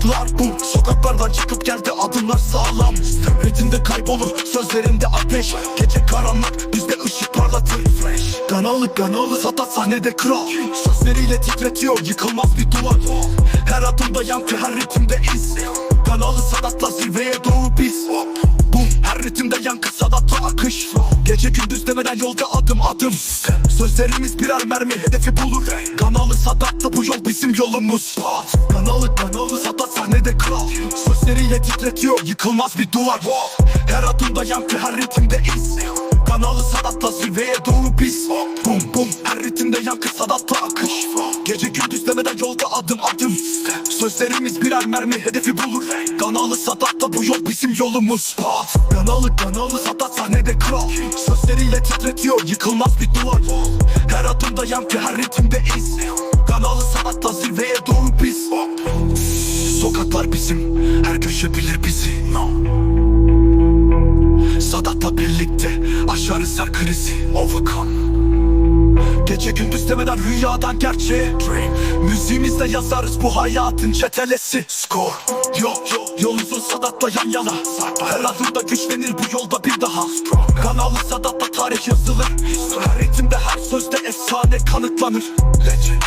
Şartlar bu Sokaklardan çıkıp geldi. Adımlar sağlam. Sepetinde kaybolur sözlerinde ateş. Gece karanlık bizde ışık parlatır. Fresh. Kanalı kanalı sata sahnede kral. Sözleriyle titretiyor yıkılmaz bir duvar. Her adımda yankı her ritimde iz. Kanalı sadatla zirveye doğru biz. Bu her ritimde yankı sadatla akış. Gece gündüz demeden yolda adım adım. Sözlerimiz birer mermi hedefi bulur. Kanalı bizim yolumuz. Kanalı kanalı sadat sahnede kral. Sözleriyle titretiyor yıkılmaz bir duvar. Her adımda yankı her ritimde iz. Kanalı sadatla zirveye doğru biz. Bum bum her ritimde yankı sadatta akış. Gece gündüz demeden yolda adım adım. Sözlerimiz birer mermi hedefi bulur. Kanalı sadatta bu yol bizim yolumuz. Kanalı kanalı sadat sahnede kral. Sözleriyle titretiyor yıkılmaz bir duvar. Her adımda yankı her ritimde iz bizim her köşe bilir bizi Sadat'la birlikte aşarız her krizi. Overcome. Gece gündüz demeden rüyadan gerçeğe. Müziğimizde yazarız bu hayatın çetelesi. Score. Yo yo yolumuzun Sadat'la yan yana. Her adımda güçlenir bu yolda bir daha. Kanalı Sadat'la tarih yazılır. Her ritimde her sözde efsane kanıtlanır. Legend